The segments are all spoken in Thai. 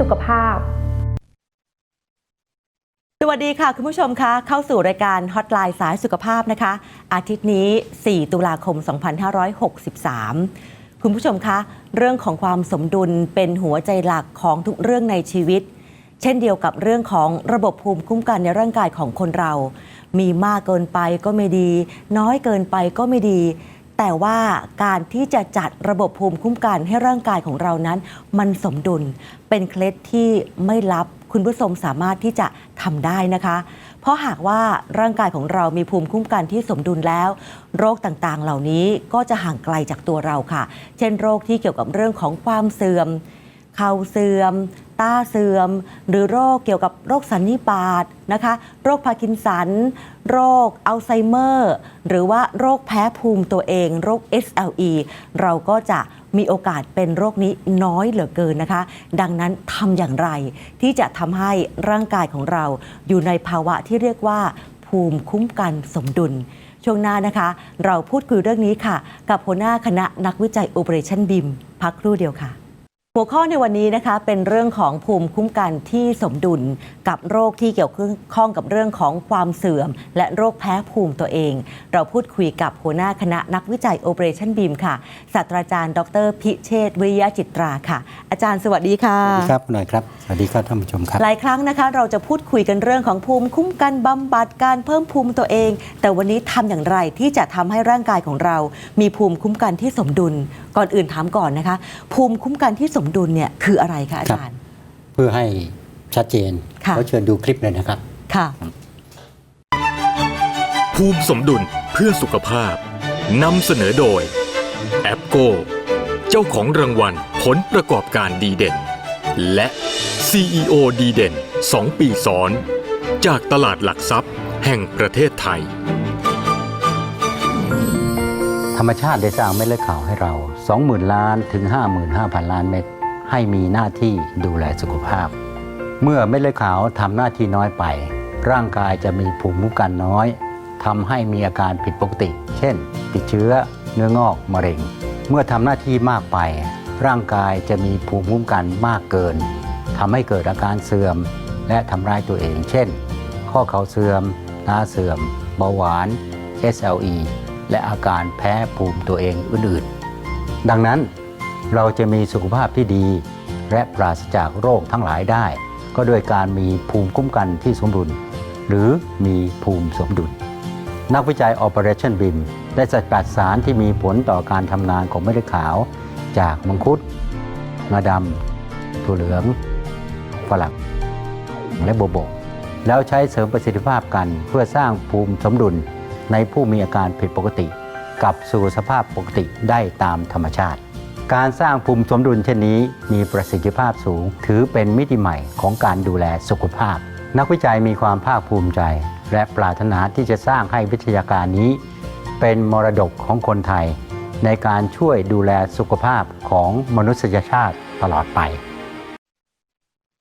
สุขภาพ สวัสดีค่ะ คุณผู้ชมคะเข้าสู่รายการฮอตไลน์สายสุขภาพนะคะ อาทิตย์นี้ 4 ตุลาคม 2563 คุณผู้ชมคะ เรื่องของความสมดุลเป็นหัวใจหลักของทุกเรื่องในชีวิต เช่นเดียวกับเรื่องของระบบภูมิคุ้มกันในร่างกายของคนเรา มีมากเกินไปก็ไม่ดี น้อยเกินไปก็ไม่ดีแต่ว่าการที่จะจัดระบบภูมิคุ้มกันให้ร่างกายของเรานั้น มันสมดุล เป็นเคล็ดที่ไม่ลับคุณผู้ชมสามารถที่จะทำได้นะคะ เพราะหากว่าร่างกายของเรามีภูมิคุ้มกันที่สมดุลแล้ว โรคต่างๆ เหล่านี้ก็จะห่างไกลจากตัวเราค่ะ เช่นโรคที่เกี่ยวกับเรื่องของความเสื่อม เข่าเสื่อม ตาเสื่อม หรือโรคเกี่ยวกับโรคสันนิบาตนะคะ โรคพาร์กินสัน โรคอัลไซเมอร์ หรือว่าโรคแพ้ภูมิตัวเอง โรค SLE เราก็จะมีโอกาสเป็นโรคนี้น้อยเหลือเกินนะคะ ดังนั้นทำอย่างไร ที่จะทำให้ร่างกายของเราอยู่ในภาวะที่เรียกว่า ภูมิคุ้มกันสมดุลช่วงหน้านะคะ เราพูดคุยเรื่องนี้ค่ะ กับหัวหน้าคณะนักวิจัย Operation BIM พักครู่เดียวค่ะ หัวข้อในวันนี้นะคะเป็นเรื่องของภูมิคุ้มกันที่สมดุลกับโรคที่เกี่ยวข้องกับเรื่องของความเสื่อม และโรคแพ้ภูมิตัวเอง เราพูดคุยกับหัวหน้าคณะนักวิจัย Operation BIM ค่ะศาสตราจารย์ ดร พิเชษฐ์วิริยะจิตราค่ะ อาจารย์สวัสดีค่ะสวัสดีครับคุณหน่อยครับสวัสดีครับท่านผู้ชมครับหลายครั้งนะคะ เราจะพูดคุยกันเรื่องของภูมิคุ้มกันบำบัดการเพิ่มภูมิตัวเอง แต่วันนี้ทำอย่างไรที่จะทำให้ร่างกายของเรา มีภูมิคุ้มกันที่สมดุล ก่อนอื่นถามก่อนนะคะ ภูมิคุ้มกันที่สมดุลเนี่ยคืออะไรคะอาจารย์ เพื่อให้ชัดเจนค่ะก็เชิญดูคลิปเลยนะครับ ค่ะ ภูมิสมดุลเพื่อสุขภาพนำเสนอโดยแอปโกเจ้าของรางวัลผลประกอบการดีเด่น และ CEO ดีเด่น 2 ปีซ้อน จากตลาดหลักทรัพย์แห่งประเทศไทย ธรรมชาติได้สร้างเม็ดเลือดขาวให้เรา 20,000 ล้านถึง 55,000 ล้านเม็ด ให้มีหน้าที่ดูแลสุขภาพ เมื่อเม็ดเลือดขาวทำหน้าที่น้อยไป ร่างกายจะมีภูมิคุ้มกันน้อยทำให้มีอาการผิดปกติ เช่น ติดเชื้อ เนื้องอก มะเร็ง เมื่อทำหน้าที่มากไป ร่างกายจะมีภูมิคุ้มกันมากเกินทำให้เกิดอาการเสื่อม และทำร้ายตัวเอง เช่น ข้อเข่าเสื่อมตาเสื่อม เบาหวาน SLE และอาการแพ้ภูมิตัวเองอื่นๆ ดังนั้น เราจะมีสุขภาพที่ดี และปราศจากโรคทั้งหลายได้ ก็โดยการมีภูมิคุ้มกันที่สมดุล หรือมีภูมิสมดุล นักวิจัย Operation BIM ได้สกัดสารที่มีผลต่อการทำงานของเม็ดเลือดขาว จากมังคุดงาดำถั่วเหลืองฝรั่งและโบโบแล้วใช้เสริมประสิทธิภาพกันเพื่อสร้างภูมิสมดุลในผู้มีอาการผิดปกติ กลับสู่สภาพปกติได้ตามธรรมชาติ การสร้างภูมิสมดุลเช่นนี้มีประสิทธิภาพสูง ถือเป็นมิติใหม่ของการดูแลสุขภาพ นักวิจัยมีความภาคภูมิใจ และปรารถนาที่จะสร้างให้วิทยาการนี้ เป็นมรดกของคนไทย ในการช่วยดูแลสุขภาพของมนุษยชาติตลอดไป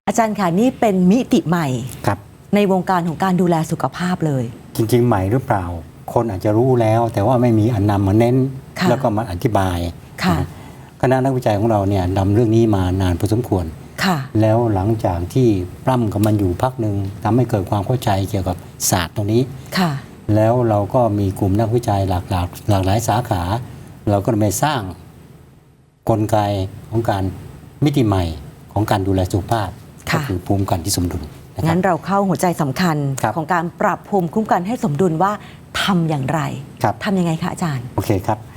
อาจารย์ค่ะนี่เป็นมิติใหม่ครับ ในวงการของการดูแลสุขภาพเลย จริง ๆ ใหม่หรือเปล่า คนอาจจะรู้แล้ว แต่ว่าไม่มีอันนำมาเน้นค่ะแล้วก็มาอธิบายค่ะค ณะนักวิจัยของเราเนี่ยนำเรื่องนี้มานานพอสมควร ค่ะ แล้วหลังจากที่ปล้ำกับมันอยู่พักหนึ่งทำให้เกิดความเข้าใจเกี่ยวกับศาสตร์ตรงนี้ ค่ะ แล้วเราก็มีกลุ่มนักวิจัยหลากหลากหลากหลายสาขา เราก็ไปสร้างกลไกของการมิติใหม่ของการดูแลสุขภาพค่ะ ก็คือภูมิคุ้มกันที่สมดุลนะครังั้บนเราเข้าหัวใจสำคัญครับ ของการปรับภูมิคุ้มกันให้สมดุลว่าทำอย่างไรครับ ทำยังไงคะอาจารย์ โอเคครับเอ่อ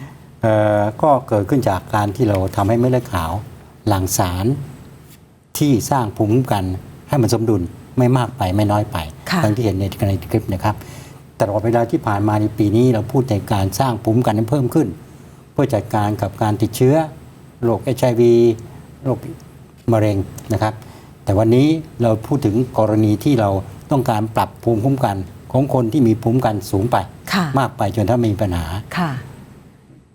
ก็เกิดขึ้นจากการที่เราทำให้เม็ดเลือดขาว หลั่งสารที่สร้างภูมิคุ้มกันให้มันสมดุลไม่มากไปไม่น้อยไปค่ะดังที่เห็นในในคลิปนะครับตลอดเวลาที่ผ่านมาในปีนี้เราพูดในการสร้างภูมิคุ้มกันให้เพิ่มขึ้น เพื่อจัดการกับการติดเชื้อโรคเอชไอวีโรคมะเร็งนะครับ แต่วันนี้เราพูดถึงกรณีที่เราต้องการปรับภูมิคุ้มกันของคนที่มีภูมิคุ้มกันสูงไปค่ะมากไปจนถ้ามีปัญหาค่ะ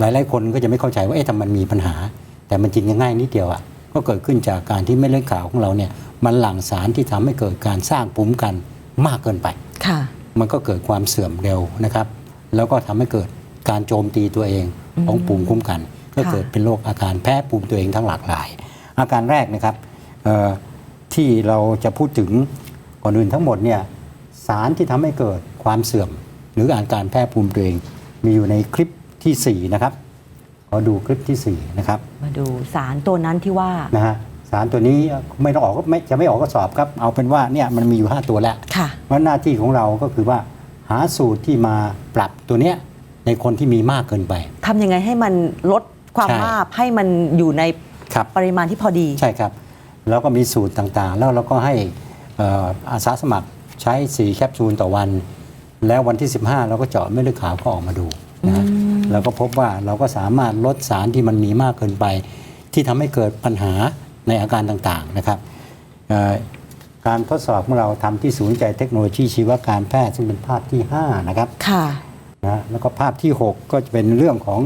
หลายหลายๆคนก็จะไม่เข้าใจว่าเอ๊ะทำไมมันมีปัญหา แต่มันจริงง่ายๆนิดเดียวอะ่ะก็เกิดขึ้นจากการที่เม็ดเลือดขาวของเราเนี่ยมันหลั่งสารที่ทำให้เกิดการสร้างภูมิคุ้มกันมากเกินไปค่ะมันก็เกิดความเสื่อมเร็วนะครับ แล้วก็ทำให้เกิดการโจมตีตัวเองของภูมิคุ้มกัน ก็ค่ะเกิดเป็นโรคอาการแพ้ภูมิตัวเองทั้งหลากหลาย อาการแรกนะครับเอ่อที่เราจะพูดถึงก่อนอื่นทั้งหมดเนี่ยสารที่ทำให้เกิดความเสื่อม หรืออาการแพ้ภูมิตัวเอง มีอยู่ในคลิป ทีสี่ 4 นะครับ ขอดูคลิปทีสี่ 4 นะครับมาดูสารตัวนั้นที่ว่านะฮะสารตัวนี้ไม่ต้องออกก็ไม่จะไม่ออกก็สอบครับ เอาเป็นว่าเนี่ยมันมีอยู่ 5 ตัวแล้วค่ะเพราะหน้าที่ของเราก็คือว่าหาสูตรที่มาปรับตัวเนี้ยในคนที่มีมากเกินไปทำยังไงให้มันลดความใช่มากให้มันอยู่ในครับปริมาณที่พอดีใช่ครับ แล้วก็มีสูตรต่างๆ แล้วเราก็ให้เอ่ออาสาสมัครใช้ 4 แคปซูลต่อวัน แล้ววันที่ 15 เราก็เจาะเม็ดเลือดขาวก็ออกมาดูนะฮะ เราก็พบว่าเราก็สามารถลดสารที่มันมีมากเกินไป ที่ทำให้เกิดปัญหาในอาการต่างๆนะครับเอ่อการทดสอบของเราทำที่ศูนย์ใจเทคโนโลยีชีวการแพทย์ซึ่งเป็นภาพที่ 5 นะครับค่ะนะแล้วก็ภาพที่ 6 ก็จะเป็นเรื่องของ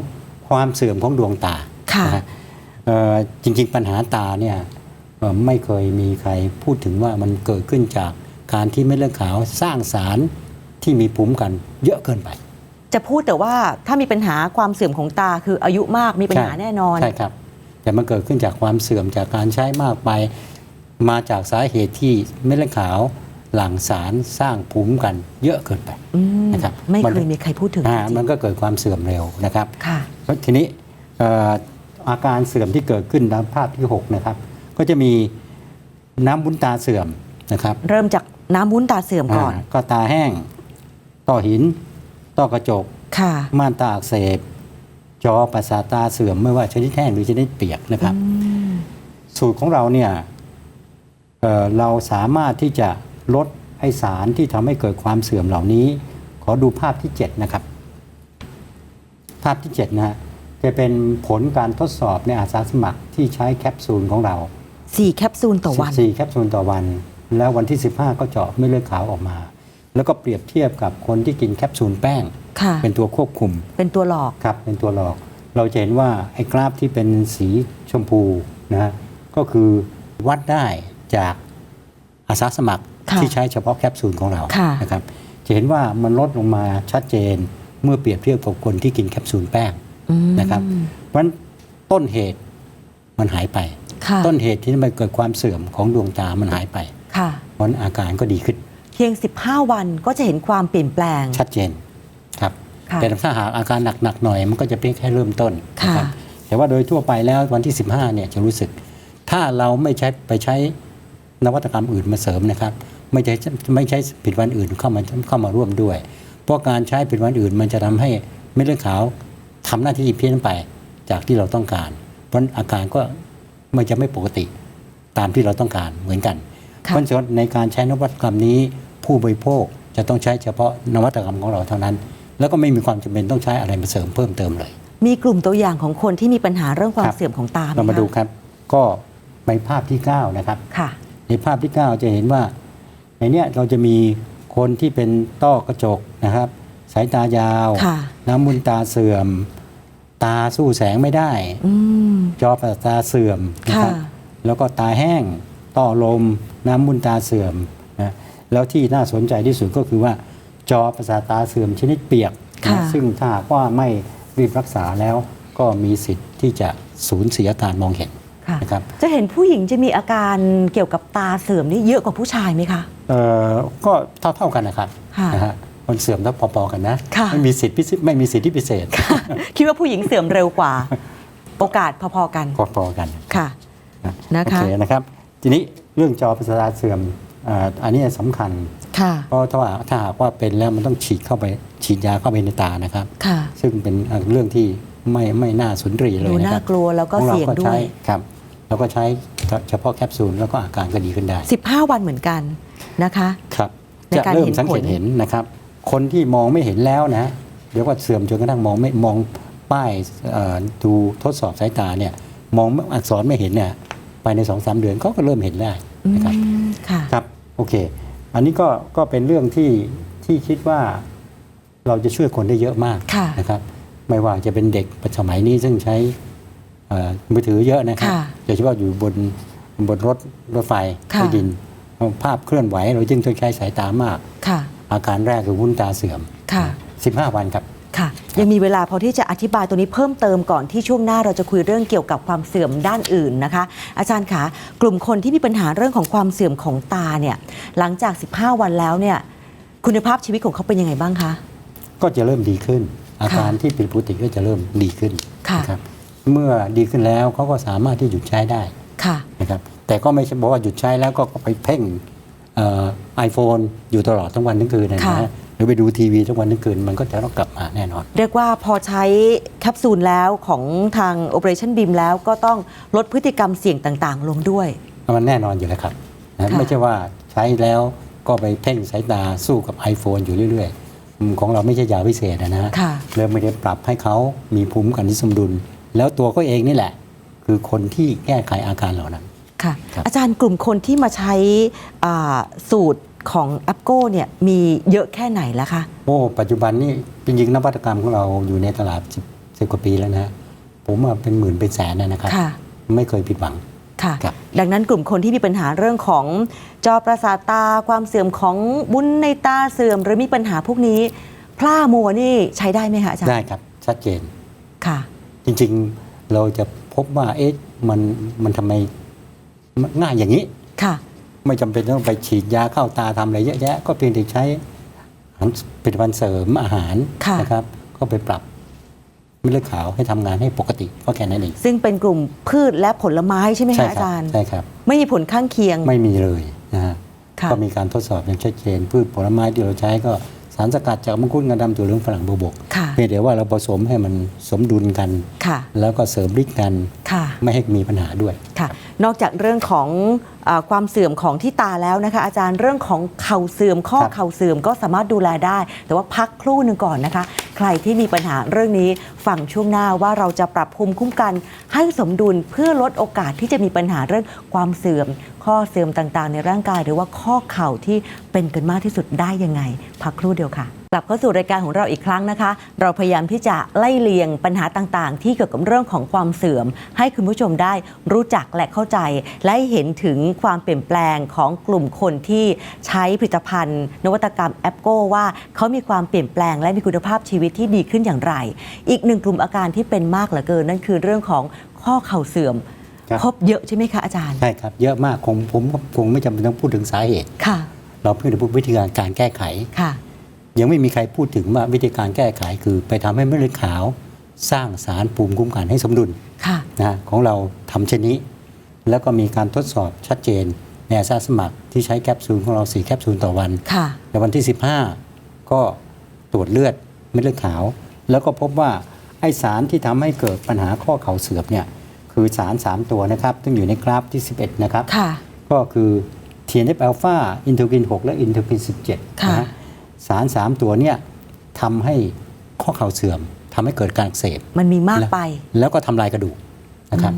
ความเสื่อมของดวงตาค่ะนฮเอ่อจริงๆปัญหาตาเนี่ยเอ่อไม่เคยมีใครพูดถึงว่ามันเกิดขึ้นจากการที่เม็ดเลือดขาวสร้างสารที่มีภูมิกันเยอะเกินไป จะพูดแต่ว่าถ้ามีปัญหาความเสื่อมของตาคืออายุมากมีปัญหาใช่แน่นอน ใช่ครับ แต่มันเกิดขึ้นจากความเสื่อมจากการใช้มากไป มาจากสาเหตุที่เม็ดเลือดขาวหลั่งสารสร้างภูมิกันเยอะเกินไปอืมนะครับไม่มันเคยมีใครพูดถึงอ่าจริงมันก็เกิดความเสื่อมเร็วนะครับค่ะเพราะทีนี้เอ่ออาการเสื่อมที่เกิดขึ้นตามภาพที่6นะครับก็จะมีน้ำวุ้นตาเสื่อมนะครับ เริ่มจากน้ำวุ้นตาเสื่อมก่อนาก็ตาแห้งต้อหิน ต้อกระจก ค่ะ ม่านตาอักเสบ จอประสาทตาเสื่อมไม่ว่าชนิดแห้งหรือชนิดเปียกนะครับ สูตรของเราเนี่ยเอ่อเราสามารถที่จะลดไอสารที่ทำให้เกิดความเสื่อมเหล่านี้ ขอดูภาพที่ 7 นะครับ ภาพที่ 7 นะฮะจะเป็นผลการทดสอบในอาสาสมัครที่ใช้แคปซูลของเราสี่แคปซูลต่อวัน14แคปซูลต่อวัน แล้ววันที่ 15 ก็เจาะเม็ดเลือดขาวออกมา แล้วก็เปรียบเทียบกับคนที่กินแคปซูลแป้ง ค่ะ เป็นตัวควบคุมเป็นตัวหลอก ครับเป็นตัวหลอก เราจะเห็นว่าไอ้กราฟที่เป็นสีชมพูนะฮะก็คือวัดได้จากอาสาสมัครค่ะที่ใช้เฉพาะแคปซูลของเราค่ะ นะครับจะเห็นว่ามันลดลงมาชัดเจนเมื่อเปรียบเทียบกับคนที่กินแคปซูลแป้ง อืมนะครับ เพราะฉะนั้นต้นเหตุมันหายไป ค่ะต้นเหตุที่ทำให้เกิดความเสื่อมของดวงตามันหายไปค่ะ เพราะฉะนั้นอาการก็ดีขึ้นเพียง 15 วันก็จะเห็นความเปลี่ยนแปลง ชัดเจนครับค่ะแต่ถ้าหากอาการหนักๆหน่อย มันก็จะเป็นแค่เริ่มต้นนะค่ะครับแต่ว่าโดยทั่วไปแล้ววันที่ 15เนี่ยจะรู้สึก ถ้าเราไม่ใช้ไปใช้นวัตกรรมอื่นมาเสริมนะครับ ไม่ใช้ไม่ใช้ผลิดวันอื่นเข้ามาเข้ามาร่วมด้วย เพราะการใช้ผลิดวันอื่น มันจะทำให้เม็ดเลือดขาวทำหน้าที่เพี้ยนไปจากที่เราต้องการ เพราะอาการก็ไม่จะไม่ปกติตามที่เราต้องการเหมือนกันค่ะเพราะฉะนั้นในการใช้นวัตกรรมนี้ ผู้บริโภคจะต้องใช้เฉพาะนวัตกรรมของเราเท่านั้น แล้วก็ไม่มีความจำเป็นต้องใช้อะไรมาเสริมเพิ่มเติมเลย มีกลุ่มตัวอย่างของคนที่มีปัญหาเรื่องความครับ เสื่อมของตาไหมเรามาคะดูครับ ก็ในภาพที่ 9 นะครับ ค่ะ ในภาพที่ 9 จะเห็นว่า ในเนี้ยเราจะมีคนที่เป็นต้อกระจกนะครับ สายตายาว ค่ะ น้ำมุนตาเสื่อม ตาสู้แสงไม่ได้ อืม จอประสาทตาเสื่อมนะครับ ค่ะ แล้วก็ตาแห้ง ต้อลม น้ำมุนตาเสื่อมนะ แล้วที่น่าสนใจที่สุดก็คือว่าจอประสาทตาเสื่อมชนิดเปียกค่ะนะซึ่งถ้าหากว่าไม่รีบรักษาแล้วก็มีสิทธิ์ที่จะสูญเสียการมองเห็นค่ะนะครับจะเห็นผู้หญิงจะมีอาการเกี่ยวกับตาเสื่อมนี่เยอะกว่าผู้ชายไหมคะเอ่อก็เท่าเท่าๆกันนะครับค่ะนะฮะมันเสื่อมแล้วพอๆกันนะค่ะไม่มีสิทธิ์พิเศษไม่มีสิทธิพิเศษ คิดว่าผู้หญิงเสื่อมเร็วกว่า โอกาสพอๆกันพอๆกันค่ะนะคะโอเคนะครับ ทีนี้เรื่องจอประสาทตาเสื่อม อ่าอันนี้สำคัญค่ะเพราะถ้าว่าถ้าหากว่าเป็นแล้วมันต้องฉีดเข้าไปฉีดยาเข้าไปในตานะครับค่ะซึ่งเป็นเรื่องที่ไม่ไม่น่าสุนทรีเลยดูนะน่าครับกลัวแล้วก็ของราเสี่ยงด้ใช้วยครับเราก็ใช้เฉพาะแคปซูลแล้วก็อาการก็ดีขึ้นได้ 15 วันเหมือนกันนะคะครับในจะการเริ่มเห็นสังเกตผลเห็นนะครับ คนที่มองไม่เห็นแล้วนะเดี๋ยวก็เสื่อมจนกระทั่งมองไม่มองป้ายเอ่อดูทดสอบสายตาเนี่ยมองอักษรไม่เห็นเนี่ยภายในสองสามเดือนเขาก็เริ่มเห็นได้นะครับอืมค่ะครับ โอเค อันนี้ก็ก็เป็นเรื่องที่ที่คิดว่าเราจะช่วยคนได้เยอะมากค่ะนะครับ ไม่ว่าจะเป็นเด็กสมัยนี้ซึ่งใช้เอ่อมือถือเยอะนะครับค่ะโดยเฉพาะอยู่บนบนรถรถไฟค่ะ ใต้ดิน ภาพเคลื่อนไหวเราจึงต้องใช้สายตามาก ค่ะ อาการแรกคือวุ้นตาเสื่อม ค่ะ 15 วันครับ ค่ะยังมีเวลาพอที่จะอธิบายตัวนี้เพิ่มเติมก่อนที่ช่วงหน้าเราจะคุยเรื่องเกี่ยวกับความเสื่อมด้านอื่นนะคะ อาจารย์คะกลุ่มคนที่มีปัญหาเรื่องของความเสื่อมของตาเนี่ยหลังจาก 15 วันแล้วเนี่ยคุณภาพชีวิตของเขาเป็นยังไงบ้างคะก็จะเริ่มดีขึ้น อาการที่ผิดปกติก็จะเริ่มดีขึ้นค่ะนะครับเมื่อดีขึ้นแล้วเขาก็สามารถที่หยุดใช้ได้ค่ะนะครับแต่ก็ไม่ใช่บอกว่าหยุดใช้แล้วก็ไปเพ่งไอโฟนอยู่ตลอดทั้งวันทั้งคืนนะค่ะฮะ หรือไปดูทีวีทั้งวันทั้งคืนมันก็จะต้องกลับมาแน่นอน เรียกว่าพอใช้แคปซูลแล้วของทาง Operation BIM แล้วก็ต้องลดพฤติกรรมเสี่ยงต่างๆ ลงด้วย มันแน่นอนอยู่แล้วครับนะค่ะไม่ใช่ว่าใช้แล้วก็ไปเพ่งสายตาสู้กับ iPhone อยู่เรื่อยๆอืมของเราไม่ใช่ยาวิเศษนะฮะค่ะ เริ่มไม่ได้ปรับให้เขามีภูมิคุ้มกันที่สมดุล แล้วตัวเขาเองนี่แหละ คือคนที่แก้ไขอาการเหล่านั้น ค่ะ ครับ อาจารย์กลุ่มคนที่มาใช้อ่าสูตร ของแอปโก้เนี่ยมีเยอะแค่ไหนแล้วคะโอ้ปัจจุบันนี่จริงๆนวัตกรรมของเราอยู่ในตลาด10 10กว่าปีแล้วนะผมว่าเป็นหมื่นเป็นแสนนะนะครับค่ะไม่เคยผิดหวังค่ะครับดังนั้นกลุ่มคนที่มีปัญหาเรื่องของจอประสาทตาความเสื่อมของบุ้นในตาเสื่อม หรือมีปัญหาพวกนี้พล่ามัวนี่ใช้ได้ไหมคะอาจารย์ได้ครับชัดเจนค่ะ จริงๆเราจะพบว่าเอ๊ะมันมันทำไมมันง่ายอย่างนี้ค่ะ ไม่จำเป็นต้องไปฉีดยาเข้าตาทำอะไรเยอะแยะ ก็เพียงแต่ใช้อาหารผลิตภัณฑ์เสริมอาหารค่ะนะครับ ก็ไปปรับเม็ดเลือดขาวให้ทำงานให้ปกติก็แค่นั้นเองซึ่งเป็นกลุ่มพืชและผลไม้ใช่ไหมใช่คะอาครัจารย์ใช่ครับไม่มีผลข้างเคียงไม่มีเลยนะฮะค่ะก็มีการทดสอบอย่างชัดเจนพืชผลไม้ที่เราใช้ก็ สารสกัดจากมังคุดงาดำตัวเหลืองฝรั่งบวบกค่ะเพียงแต่ว่าเราผสมให้มันสมดุลกันค่ะแล้วก็เสริมฤทธิ์กันค่ะไม่ให้มีปัญหาด้วยค่ะนอกจากเรื่องของอาความเสื่อมของที่ตาแล้วนะคะ อาจารย์เรื่องของเข่าเสื่อมข้อครับเข่าเสื่อมก็สามารถดูแลได้ แต่ว่าพักครู่หนึ่งก่อนนะคะ ใครที่มีปัญหาเรื่องนี้ฟังช่วงหน้าว่าเราจะปรับภูมิคุ้มกัน ให้สมดุลเพื่อลดโอกาสที่จะมีปัญหาเรื่องความเสื่อม ข้อเสื่อมต่างๆ ในร่างกาย หรือว่าข้อเข่าที่เป็นกันมากที่สุดได้ยังไง พักครู่เดียวค่ะกลับเข้าสู่รายการของเราอีกครั้งนะคะ เราพยายามที่จะไล่เลียงปัญหาต่างๆ ที่เกี่ยวกับเรื่องของความเสื่อม ให้คุณผู้ชมได้รู้จักและเข้าใจ และให้เห็นถึงความเปลี่ยนแปลงของกลุ่มคนที่ใช้ผลิตภัณฑ์ นวัตกรรมแอปโกว่าเขามีความเปลี่ยนแปลงและมีคุณภาพชีวิตที่ดีขึ้นอย่างไร อีกหนึ่งกลุ่มอาการที่เป็นมากเหลือเกิน นั่นคือเรื่องของข้อเข่าเสื่อม ครับ พบเยอะใช่ไหมคะอาจารย์ ใช่ครับ เยอะมากคงผมก็คงไม่จำเป็นต้องพูดถึงสาเหตุ ค่ะ เราเพิ่งจะพูดวิธีการการแก้ไข ค่ะ ยังไม่มีใครพูดถึงว่าวิธีการแก้ไขคือไปทำให้เม็ดเลือดขาว สร้างสารภูมิคุ้มกันให้สมดุลค่ะ นะของเราทำเช่นนี้ แล้วก็มีการทดสอบชัดเจนในอาสาสมัครที่ใช้แคปซูลของเรา4แคปซูลต่อวัน ค่ะ ในวันที่ 15 ก็ตรวจเลือดเม็ดเลือดขาว แล้วก็พบว่าไอสารที่ทำให้เกิดปัญหาข้อเข่าเสื่อมเนี่ย คือสาร 3 ตัวนะครับ ซึ่งอยู่ในกราฟที่ 11 นะครับค่ะก็คือ TNF อ l p h a อินเทอร์กิน 6 และอินเทอร์กิน 17ค่ะนะฮะสาร 3 ตัวเนี่ยทำให้ข้อเข่าเสื่อมทำให้เกิดการอักเสบมันมีมากไป แล้วก็ทำลายกระดูกนะครับ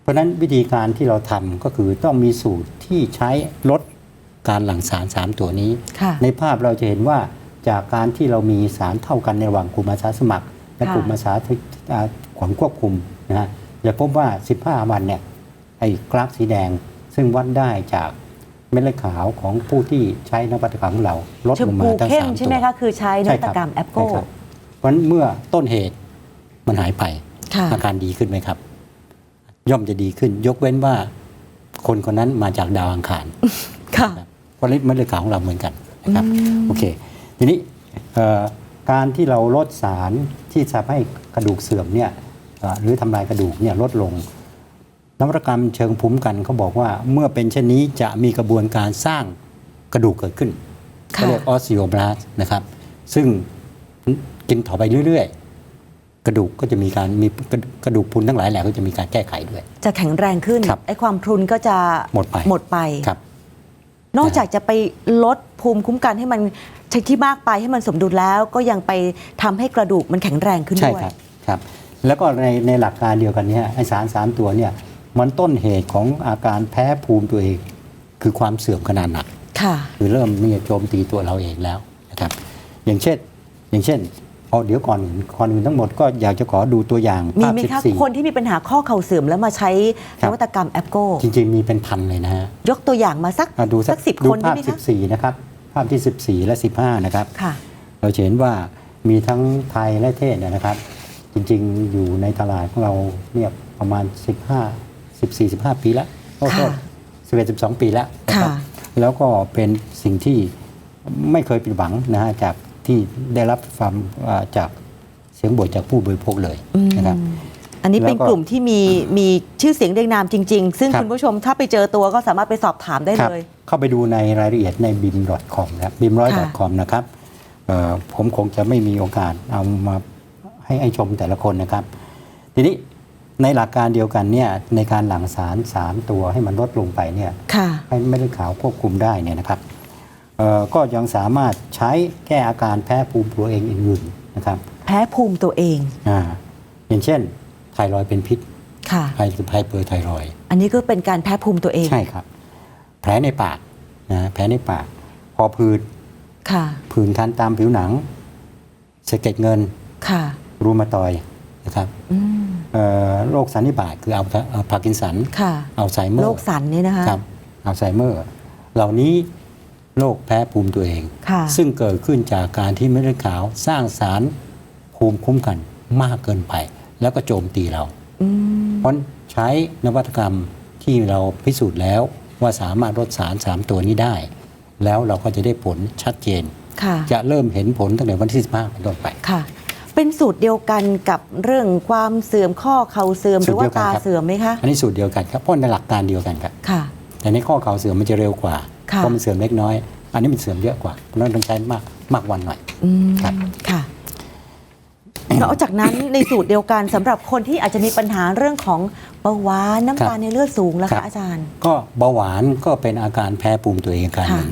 เพราะฉะนั้นวิธีการที่เราทำก็คือต้องมีสูตรที่ใช้ลดการหลั่งสาร 3 ตัวนี้ค่ะในภาพเราจะเห็นว่าจากการที่เรามีสารเท่ากันในระหว่างกลุ่มอาสาสมัคร และค่ะกลุ่มอาสาอ่าขนควบคุมนะฮะ จะพบว่า 15 วันเนี่ยไอ้กราฟสีแดงซึ่งวัดได้จากเม็ดเลือดขาวของผู้ที่ใช้นวัตกรรมของเราลดชลมงมาพูทั้งเข้มสามใช่ตัไหมวคะคือใช้นใช่วัตครับกรรมแอปโกใช่ครับเพราะฉะนั้นเมื่อต้นเหตุมันหายไปค่ะอาการดีขึ้นไหมครับ ย่อมจะดีขึ้น ยกเว้นว่าคนคนนั้นมาจากดาวอังคารค่ะนะครับเพราะฤทธิ์เม็ดเลือดขาวของเราเหมือนกันนะครับโอเค ทีนี้เอ่อการที่เราลดสารที่ทำให้กระดูกเสื่อมเนี่ยเอ่อ หรือทำลายกระดูกเนี่ยลดลง นวัตกรรมเชิงภูมิคุ้มกันเขาบอกว่าเมื่อเป็นเช่นนี้จะมีกระบวนการสร้างกระดูกเกิดขึ้นค่ะเขาเรียกออสซิโอบลาสนะครับ ซึ่งกินต่อไปเรื่อยๆ กระดูกก็จะมีการมีกระกระดูกพรุนทั้งหลายแหล่ก็จะมีการแก้ไขด้วย จะแข็งแรงขึ้นครับไอ้ความพรุนก็จะหมดไปหมดไปครับนอกจากจะไปลดภูมิคุ้มกันให้มันที่มากไปให้มันสมดุลแล้ว ก็ยังไปทำให้กระดูกมันแข็งแรงขึ้นใช่ด้วยครับครับ แล้วก็ในในหลักการเดียวกันเนี่ยไอสารสามตัวเนี่ยมันต้นเหตุของอาการแพ้ภูมิตัวเอง คือความเสื่อมขนาดหนักค่ะคือเริ่มนี่จะโจมตีตัวเราเองแล้วนะครับ อย่างเช่นอย่างเช่นเอาเดี๋ยวก่อนอื่นก่อนอื่นทั้งหมดก็อยากจะขอดูตัวอย่างมีภาพไหมคะ14คนที่มีปัญหาข้อเข่าเสื่อมแล้วมาใช้ครันบวัตกรรมแอปโกจริงๆมีเป็นพันเลยนะฮะยกตัวอย่างมาสักอะดูสัสักสิบดูคนได้ภาพไหมคะ14นะครับภาพที่14และ15นะครับค่ะเราจะเห็นว่ามีทั้งไทยและเทศเนยนะครับ จริงๆ อยู่ในตลาดของเราเนี่ยประมาณ 15 14 15 ปีแล้วโอ้โทษค่ะ11 12ปีแล้วนะครับค่ะแล้วก็เป็นสิ่งที่ไม่เคยผิดหวังนะฮะจากที่ได้รับความอ่าจากเสียงบ่นจากผู้บริโภคเลยนะครับอันนี้เป็นแล้วก็กลุ่มที่มีมีชื่อเสียงเรียงนามจริง ๆ ซึ่งครับคุณผู้ชมถ้าไปเจอตัวก็สามารถไปสอบถามได้ครับเลย เข้าไปดูในรายละเอียดใน bim.com นะครับ bim100.com นะครับเอ่อผมคงจะไม่มีโอกาสเอามา ให้ให้ชมแต่ละคนนะครับ ทีนี้ในหลักการเดียวกันเนี่ยในการหลั่งสาร 3 ตัวให้มันลดลงไปเนี่ยค่ะให้ไม่ได้ขาวควบคุมได้เนี่ยนะครับเอ่อก็ยังสามารถใช้แก้อาการแพ้ภูมิตัวเองอื่นๆนะครับ แพ้ภูมิตัวเองอ่าอย่างเช่น ไทรอยด์เป็นพิษค่ะไฮไฮเปอร์ไทรอยด์อันนี้ก็เป็นการแพ้ภูมิตัวเอง ใช่ครับ แผลในปากนะแผลในปากพอพืดค่ะผื่นคันตามผิวหนังสะเก็ดเงินค่ะ รูมาตอยด์นะครับอืมเอ่อโรคสันนิบาตคือเอาเอาพาร์กินสันค่ะอัลไซเมอร์โรคสันนี่นะคะครับอัลไซเมอร์ เหล่านี้โรคแพ้ภูมิตัวเองค่ะซึ่งเกิดขึ้นจากการที่เม็ดเลือดขาวสร้างสารภูมิคุ้มกันมากเกินไป แล้วก็โจมตีเราอืมเพราะใช้นวัตกรรมที่เราพิสูจน์แล้วว่าสามารถลดสาร 3 ตัวนี้ได้ แล้วเราก็จะได้ผลชัดเจนค่ะจะเริ่มเห็นผลตั้งแต่วันที่15เป็นต้นไปค่ะ เป็นสูตรเดียวกันกับเรื่องความเสื่อมข้อเข่าเสื่อมหสูรืตอรว่าเดียวกันตาครับเสื่อมไหมคะอันนี้สูตรเดียวกันครับเพราะในหลักการเดียวกันครับค่ะ แต่ในข้อเข่าเสื่อมมันจะเร็วกว่าค่ะเพราะมันเสื่อมเล็กน้อย อันนี้มันเสื่อมเยอะกว่าเพราะฉะนั้นต้องใช้มากมากวันหน่อยอืมครับค่ะนอกจากนั้นในสูตรเดียวกันสำหรับคนที่อาจจะมีปัญหาเรื่องของเบาหวานน้ำตาลในเลือดสูงแล้วครัคะบอาจารย์ ก็เบาหวานก็เป็นอาการแพ้ภูมิตัวเองอาการหนึ่ง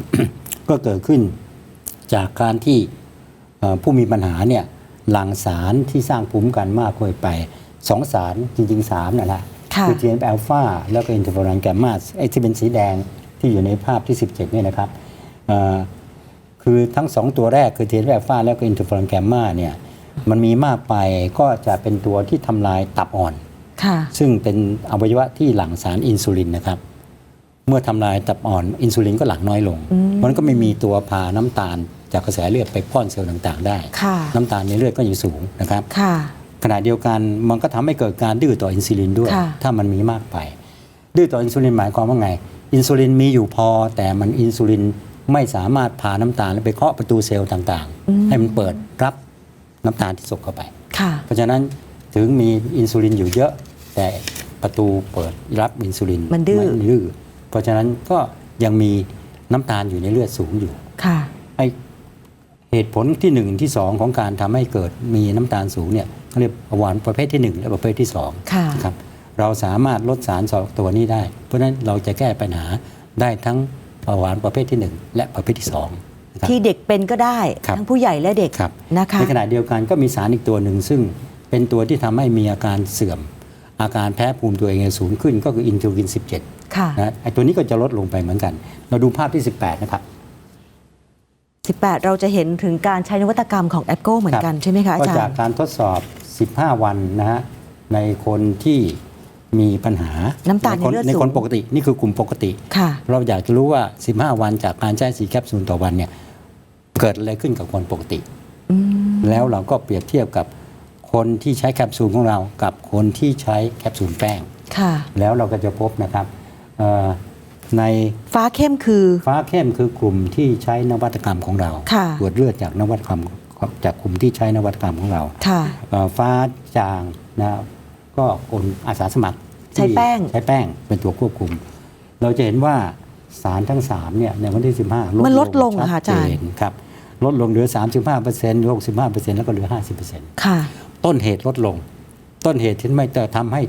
ก็เกิดขึ้นจากการที่เอ่อผู้มีปัญหาเนี่ย หลั่งสารที่สร้างภูมิคุ้มกันมากเกินไปสองสารจริงๆสามนะนะค่ะคือ TNF อ l p h a แล้วก็อินเทอร์ฟอรอนแกมมาไอ้ที่เป็นสีแดงที่อยู่ในภาพที่ 17เนี่ยนะครับเอ่อคือทั้งสองตัวแรกคือ TNF อ l p h a แล้วก็อินเทอร์ฟอรอนแกมมาเนี่ยมันมีมากไปก็จะเป็นตัวที่ทำลายตับอ่อนค่ะซึ่งเป็นอวัยวะที่หลั่งสารอินซูลินนะครับเมื่อทำลายตับอ่อนอินซูลินก็หลั่งน้อยลงอืมมันก็ไม่มีตัวพาน้ำตาล จากกระแสเลือดไปพ่อนเซลล์ต่างๆ ได้ค่ะน้ำตาลในเลือดก็อยู่สูงนะครับค่ะขณะเดียวกันมันก็ทำให้เกิดการดื้อต่ออินซูลินด้วยค่ะถ้ามันมีมากไป ดื้อต่ออินซูลินหมายความว่าไง อินซูลินมีอยู่พอ แต่มันอินซูลินไม่สามารถพาน้ำตาลไปเคาะประตูเซลล์ต่างอืมๆให้มันเปิดรับน้ำตาลที่ส่งเข้าไปค่ะเพราะฉะนั้นถึงมีอินซูลินอยู่เยอะ แต่ประตูเปิดรับอินซูลินมันดื้อดื้อเพราะฉะนั้นก็ยังมีน้ำตาลอยู่ในเลือดสูงอยู่ค่ะไอ เหตุผลที่หนึ่งที่สองของการทำให้เกิดมีน้ำตาลสูงเนี่ยเขาเรียกเบาหวานประเภทที่หนึ่งและประเภทที่สองค่ะนะครับเราสามารถลดสารสองตัวนี้ได้ เพราะฉะนั้นเราจะแก้ปัญหาได้ทั้งเบาหวานประเภทที่หนึ่งและประเภทที่สองนะครับที่เด็กเป็นก็ได้ครับทั้งผู้ใหญ่และเด็กครับนะคะในขณะเดียวกันก็มีสารอีกตัวหนึ่งซึ่งเป็นตัวที่ทำให้มีอาการเสื่อม อาการแพ้ภูมิตัวเองสูงขึ้นก็คืออินทูลิน 17ค่ะนะไอตัวนี้ก็จะลดลงไปเหมือนกัน เราดูภาพที่ 18 นะครับ 18 เราจะเห็นถึงการใช้นวัตกรรมของแอปโกเหมือนกันใช่ไหมคะอาก็จารจากย์การทดสอบ 15 วันนะฮะในคนที่มีปัญหาน้ำตาลในคนในเลือดในคนสูงปกตินี่คือกลุ่มปกติค่ะเราอยากจะรู้ว่า 15 วันจากการใช้สีแคปซูลต่อวันเนี่ยเกิดอะไรขึ้นกับคนปกติอืมแล้วเราก็เปรียบเทียบกับคนที่ใช้แคปซูลของเรา กับคนที่ใช้แคปซูลแป้งค่ะแล้วเราก็จะพบนะครับเอ่อ ในฟ้าเข้มคือ ฟ้าเข้มคือกลุ่มที่ใช้นวัตกรรมของเรา ค่ะตรวจเลือดจากนวัตกรรมจากกลุ่มที่ใช้นวัตกรรมของเราค่ะเอ่อฟ้าจางนะก็คนอาสาสมัครที่ใช้แป้งใช้แป้งเป็นตัวควบคุม เราจะเห็นว่าสารทั้ง3เนี่ยในวันที่ 15มันลดลงชัค่ะอาจารย์เจนครับลดลงเหลือ 35เปอร์เซ็นต์65เปอร์เซ็นต์แล้วก็เหลือ 50เปอร์เซ็นต์ค่ะ ต้นเหตุลดลง ต้นเหตุที่ไม่จะทำให้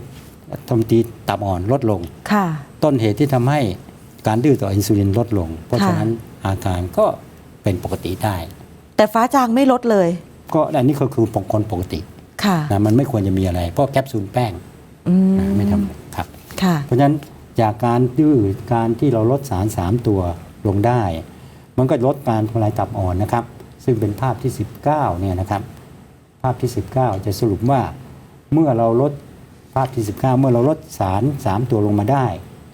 ทมตีตับอ่อนลดลง ค่ะ ต้นเหตุที่ทำให้ การดื้อต่ออินซูลินลดลง เพราะค่ะฉะนั้นอาการก็เป็นปกติได้ แต่ฟ้าจางไม่ลดเลย ก็อันนี้ก็คือคนปกติค่ะนะมันไม่ควรจะมีอะไร เพราะแคปซูลแป้งอืมนะไม่ทำครับค่ะเพราะฉะนั้นจากการดื้อการที่เราลดสาร 3 ตัวลงได้ มันก็ลดการทำลายตับอ่อนนะครับ ซึ่งเป็นภาพที่ 19เนี่ยนะครับ ภาพที่ 19 จะสรุปว่าเมื่อเราลดภาพที่ 19 เมื่อเราลดสาร 3 ตัวลงมาได้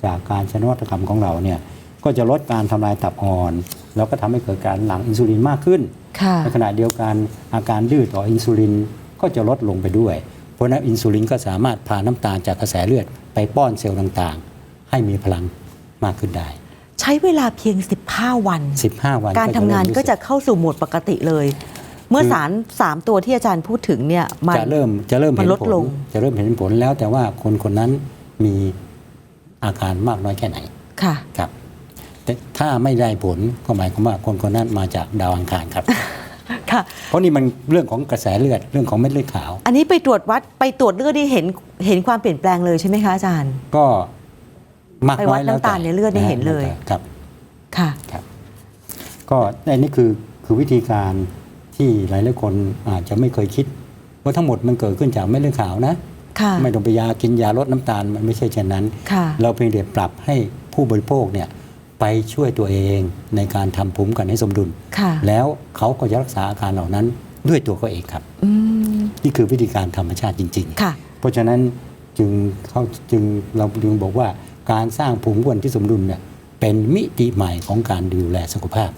จากการใช้นวัตกรรมของเราเนี่ยก็จะลดการทำลายตับอ่อนเราก็ทำให้เกิดการหลั่งอินซูลินมากขึ้นค่ะในขณะเดียวกันอาการดื้อต่ออินซูลินก็จะลดลงไปด้วย เพราะฉะนั้นอินซูลินก็สามารถพาน้ำตาลจากกระแสเลือดไปป้อนเซลล์ต่างๆ ให้มีพลังมากขึ้นได้ ใช้เวลาเพียง 15 วัน 15 วัน การทำงานก็จะเเข้าสู่โหมดปกติเลย เมื่อคือสารสามตัวที่อาจารย์พูดถึงเนี่ยริ่มมันจะเริ่มจะเริ่มมันเห็นลดผลลงจะเริ่มเห็นผลแล้วแต่ว่าคนคนนั้นมี อาการมากน้อยแค่ไหนค่ะครับแต่ถ้าไม่ได้ผลก็หมายความว่าคนคนนั้นมาจากดาวอังคารครับค่ะเพราะนี่มันเรื่องของกระแสเลือดเรื่องของเม็ดเลือดขาว อันนี้ไปตรวจวัดไปตรวจเลือดนี่เห็นเห็นความเปลี่ยนแปลงเลยใช่ไหมคะอาจารย์ ก็มากไปน้วัอดยแล้วน้ำตาลในเลือดนี่ะฮะเห็นเลยครับ ค่ะก็ในนี่คือคือวิธีการที่หลายหลายๆคนอาจจะไม่เคยคิด ว่าทั้งหมดมันเกิดขึ้นจากเม็ดเลือดขาวนะค่ะ ไม่ต้องไปยากินยาลดน้ำตาลมันไม่ใช่เช่นนั้นค่ะเราเพียงแต่ปรับให้ผู้บริโภคเนี่ยไปช่วยตัวเองในการทำภูมิคุ้มกันให้สมดุลค่ะแล้วเขาก็จะรักษาอาการเหล่านั้นด้วยตัวเขาเองครับอืมนี่คือวิธีการธรรมชาติจริงๆค่ะเพราะฉะนั้นจึงเขาจึงเราจึงบอกว่าการสร้างภูมิคุ้มกันที่สมดุลเนี่ยเป็นมิติใหม่ของการดูแลสุขภาพ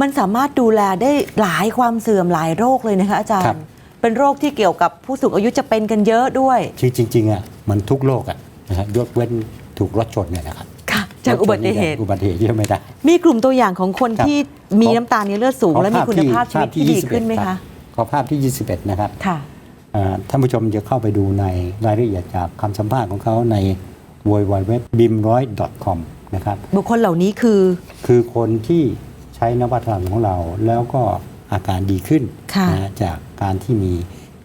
มันสามารถดูแลได้หลายความเสื่อมหลายโรคเลยนะคะอาจารครัย์บ เป็นโรคที่เกี่ยวกับผู้สูงอายุจะเป็นกันเยอะด้วย ที่จริงๆอะมันทุกโรคอะนะครับยกเว้นถูกรถชนเนี่ยนะครับค่ะ จากอุบัติเหตุ อุบัติเหตุที่ไม่ได้ มีกลุ่มตัวอย่างของคนครับที่มีขอน้ำตาลในเลือดสูงและมีคุณภาพชีวิตที่ดีขึ้นไหมรัคะบขอภาพที่ 21 นะครับค่ะ อ่าท่านผู้ชมจะเข้าไปดูในรายละเอียดจากคำสัมภาษณ์ของเขาใน w w w b i m 1 0 0 com นะครับ บุคคลเหล่านี้คือ คือคนที่ใช้นวัตกรรมของเราแล้วก็ อาการดีขึ้นค่ะนะจากการที่มี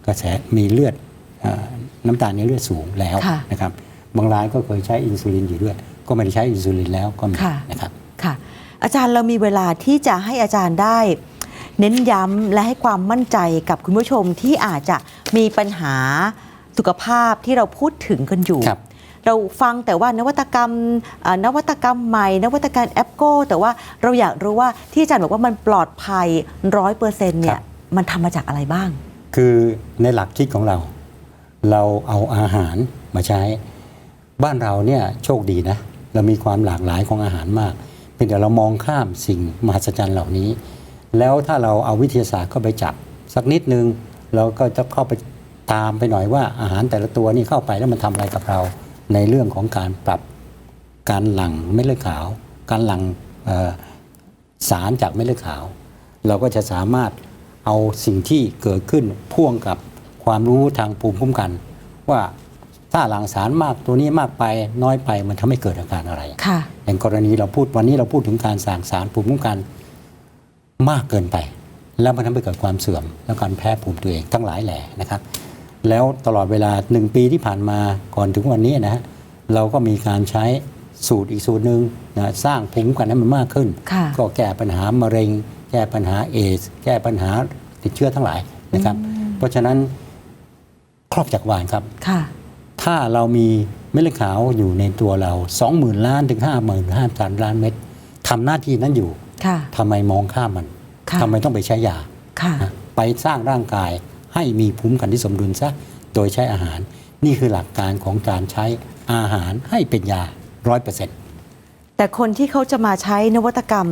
กระแสมีเลือดเออน้ำตาลในเลือดสูงแล้วค่ะนะครับบางรายก็เคยใช้อินซูลินอยู่ด้วย ก็ไม่ได้ใช้อินซูลินแล้วก็มีค่ะนะครับค่ะ อาจารย์เรามีเวลาที่จะให้อาจารย์ได้ เน้นย้ำและให้ความมั่นใจกับคุณผู้ชมที่อาจจะมีปัญหาสุขภาพที่เราพูดถึงกันอยู่ครับ เราฟังแต่ว่านวัตกรรมเอ่อนวัตกรรมใหม่ นวัตกรรมแอปโก้ แต่ว่าเราอยากรู้ว่าที่อาจารย์บอกว่ามันปลอดภัยร้อยเปอร์เซ็นต์เนี่ยมันทำมาจากอะไรบ้าง คือในหลักคิดของเรา เราเอาอาหารมาใช้ บ้านเราเนี่ยโชคดีนะ เรามีความหลากหลายของอาหารมากเพียงแต่เรามองข้ามสิ่งมหัศจรรย์เหล่านี้ แล้วถ้าเราเอาวิทยาศาสตร์เข้าไปจับ สักนิดนึง เราก็จะเข้าไปตามไปหน่อยว่าอาหารแต่ละตัวนี่เข้าไปแล้วมันทำอะไรกับเรา ในเรื่องของการปรับการหลั่งเม็ดเลือดขาว การหลั่งเอ่อสารจากเม็ดเลือดขาว เราก็จะสามารถเอาสิ่งที่เกิดขึ้นพ่วงกับความรู้ทางภูมิคุ้มกัน ว่าถ้าหลั่งสารมากตัวนี้มากไปน้อยไปมันทำให้เกิดอาการอะไรค่ะอย่างกรณีเราพูดวันนี้เราพูดถึงการสั่งสารภูมิคุ้มกันมากเกินไป แล้วมันทำให้เกิดความเสื่อมและการแพ้ภูมิตัวเองทั้งหลายแหล่นะครับ แล้วตลอดเวลาหนึ่งปีที่ผ่านมาก่อนถึงวันนี้นะฮะเราก็มีการใช้สูตรอีกสูตรหนึ่งนะสร้างภูมิคุ้มกันให้มันมากขึ้นค่ะก็แก้ปัญหามะเร็ง แก้ปัญหาเอดสแก้ปัญหาติดเชื้อทั้งหลายนะครับ เพราะฉะนั้นครอบจักรวาลครับค่ะถ้าเรามีเม็ดเลือดขาวอยู่ในตัวเรา 20,000 ล้านถึง 50,000 5,000ล้านเม็ดทำหน้าที่นั้นอยู่ค่ะทำไมมองข้ามมันค่ะทำไมต้องไปใช้ยาค่ะนะไปสร้างร่างกาย ให้มีภูมิคุ้มกันที่สมดุลซะโดยใช้อาหาร นี่คือหลักการของการใช้อาหารให้เป็นยาร้อยเปอร์เซ็นต์แต่คนที่เขาจะมาใช้นวัตกรรม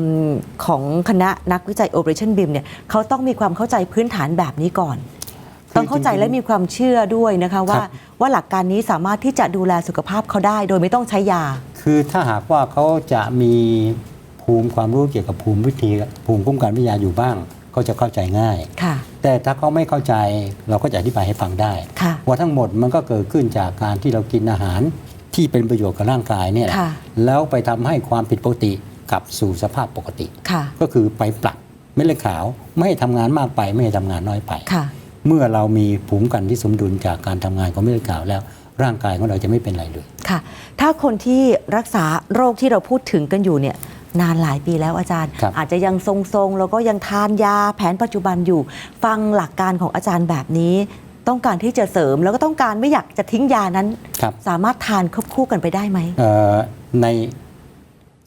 ของคณะนักวิจัย Operation BIM เนี่ยเขาต้องมีความเข้าใจพื้นฐานแบบนี้ก่อนคือต้องเข้าใจจริงๆและมีความเชื่อด้วยนะคะว่าครับว่าหลักการนี้สามารถที่จะดูแลสุขภาพเขาได้ โดยไม่ต้องใช้ยา คือถ้าหากว่าเขาจะมีภูมิความรู้เกี่ยวกับภูมิวิธีภูมิคุ้มกันวิทยาอยู่บ้าง เขาจะเข้าใจง่ายค่ะแต่ถ้าเขาไม่เข้าใจเราก็จะอธิบายให้ฟังได้ค่ะว่าทั้งหมดมันก็เกิดขึ้นจากการที่เรากินอาหารที่เป็นประโยชน์กับร่างกายเนี่ยแหละค่ะแล้วไปทำให้ความผิดปกติกลับสู่สภาพปกติค่ะก็คือไปปรับเม็ดเลือดขาวไม่ให้ทำงานมากไปไม่ให้ทำงานน้อยไปค่ะเมื่อเรามีภูมิคุ้มกันที่สมดุลจากการทำงานของเม็ดเลือดขาวแล้วร่างกายของเราจะไม่เป็นไรเลย ค่ะ ถ้าคนที่รักษาโรคที่เราพูดถึงกันอยู่เนี่ย นานหลายปีแล้วอาจารย์ ครับอาจจะยังทรงๆ แล้วก็ยังทานยาแผนปัจจุบันอยู่ ฟังหลักการของอาจารย์แบบนี้ ต้องการที่จะเสริมแล้วก็ต้องการไม่อยากจะทิ้งยานั้น ครับ สามารถทานควบคู่กันไปได้ไหม เอ่อใน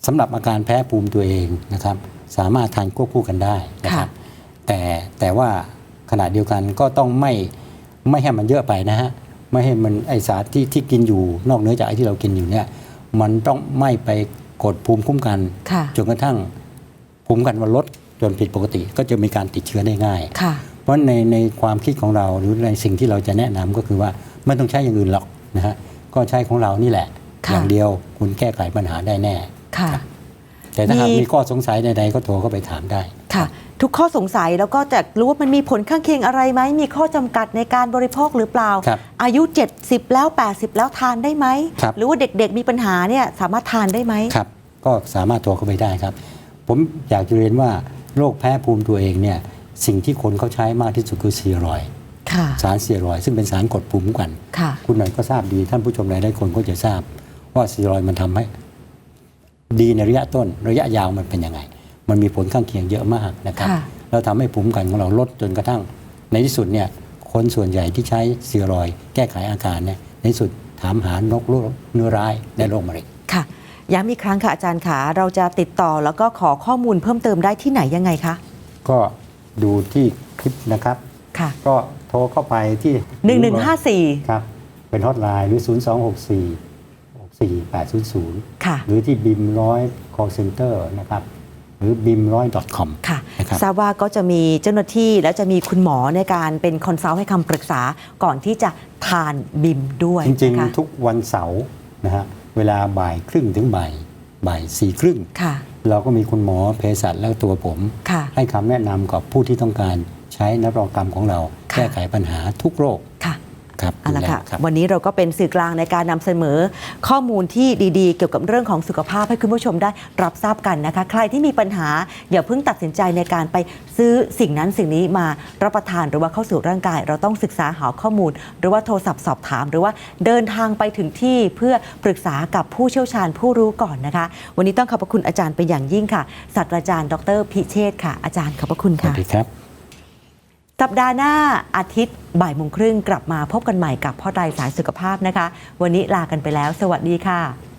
สำหรับอาการแพ้ภูมิตัวเองนะครับ สามารถทานควบคู่กันได้นะครับ แต่แต่ว่าขณะเดียวกันก็ต้องไม่ไม่ให้มันเยอะไปนะฮะไม่ให้มันไอสารที่ที่กินอยู่นอกเหนือจากไอที่เรากินอยู่เนี่ยมันต้องไม่ไป กดภูมิคุ้มกันค่ะจนกระทั่งภูมิคุ้มกันมันลดจนผิดปกติ ก็จะมีการติดเชื้อได้ง่ายค่ะเพราะในในความคิดของเราหรือในสิ่งที่เราจะแนะนำก็คือว่าไม่ต้องใช้อย่างอื่นหรอกนะฮะก็ใช้ของเรานี่แหละค่ะอย่างเดียวคุณแก้ไขปัญหาได้แน่ค่ะแต่ถ้าหากมีมีข้อสงสัยใดๆก็โทรเข้าไปถามได้ค่ะ ทุกข้อสงสัยแล้วก็จะรู้ว่ามันมีผลข้างเคียงอะไรไหม มีข้อจำกัดในการบริโภคหรือเปล่า ครับอายุ 70 แล้ว 80 แล้วทานได้ไหม ครับ หรือว่าเด็กๆมีปัญหาเนี่ยสามารถทานได้ไหม ครับ ก็สามารถโทรเข้าไปได้ครับ ผมอยากจะเรียนว่าโรคแพ้ภูมิตัวเองเนี่ยสิ่งที่คนเขาใช้มากที่สุดคือสเซียรอยด์ค่ะ สารสเซียรอยด์ซึ่งเป็นสารกดภูมิคุ้มกัน ค่ะ คุณหน่อยก็ทราบดีท่านผู้ชมหลายๆคนก็จะทราบว่าสเซียรอยด์มันทำให้ ดีในระยะต้นระยะยาวมันเป็นยังไง มันมีผลข้างเคียงเยอะมากนะครับค่ะแล้วทำให้ภูมิคุ้มกันของเราลดจนกระทั่ง ในที่สุดเนี่ยคนส่วนใหญ่ที่ใช้สเซียรอยด์แก้ไขอาการเนี่ยในที่สุดถามหานกโรคเนื้อร้ายในโรคมะเร็งค่ะย้ำอีกครั้งค่ะอาจารย์ขาเราจะติดต่อแล้วก็ขอข้อมูลเพิ่มเติมได้ที่ไหนยังไงคะก็ดูที่คลิปนะครับค่ะก็โทรเข้าไปที่ 1154ครับเป็นฮอตไลน์หรือ 0264 64800 ค่ะ หรือที่บิมร้อย call center นะครับห รือบิมร้อย .com ค่ะนะครับทราบว่าก็จะมีเจ้าหน้าที่และจะมีคุณหมอในการเป็นคอนซัลท์ให้คำปรึกษาก่อนที่จะทานบิมด้วยจริงนะคะๆทุกวันเสาร์นะฮะเวลาบ่ายครึ่งถึงบ่ายบ่ายสี่ครึ่งค่ะเราก็มีคุณหมอเภสัชแล้วตัวผมค่ะให้คำแนะนำกับผู้ที่ต้องการใช้นวัตกรรมของเราค่ะแก้ไขปัญหาทุกโรค ค่ะครับเอาละค่ะดูแลครับ วันนี้เราก็เป็นสื่อกลางในการนำเสนอข้อมูลที่ดีๆ เกี่ยวกับเรื่องของสุขภาพให้คุณผู้ชมได้รับทราบกันนะคะ ใครที่มีปัญหาอย่าเพิ่งตัดสินใจในการไปซื้อสิ่งนั้นสิ่งนี้มารับประทานหรือว่าเข้าสู่ร่างกาย เราต้องศึกษาหาข้อมูล หรือว่าโทรศัพท์สอบถาม หรือว่าเดินทางไปถึงที่เพื่อปรึกษากับผู้เชี่ยวชาญผู้รู้ก่อนนะคะ วันนี้ต้องขอบพระคุณอาจารย์เป็นอย่างยิ่งค่ะศาสตราจารย์ดรพิเชษฐ์ค่ะอาจารย์ขอบพระคุณสวัค่ะสดีครับ สัปดาห์หน้าอาทิตย์บ่ายโมงครึ่งกลับมาพบกันใหม่กับพ่อไตรสายสุขภาพนะคะ วันนี้ลากันไปแล้ว สวัสดีค่ะ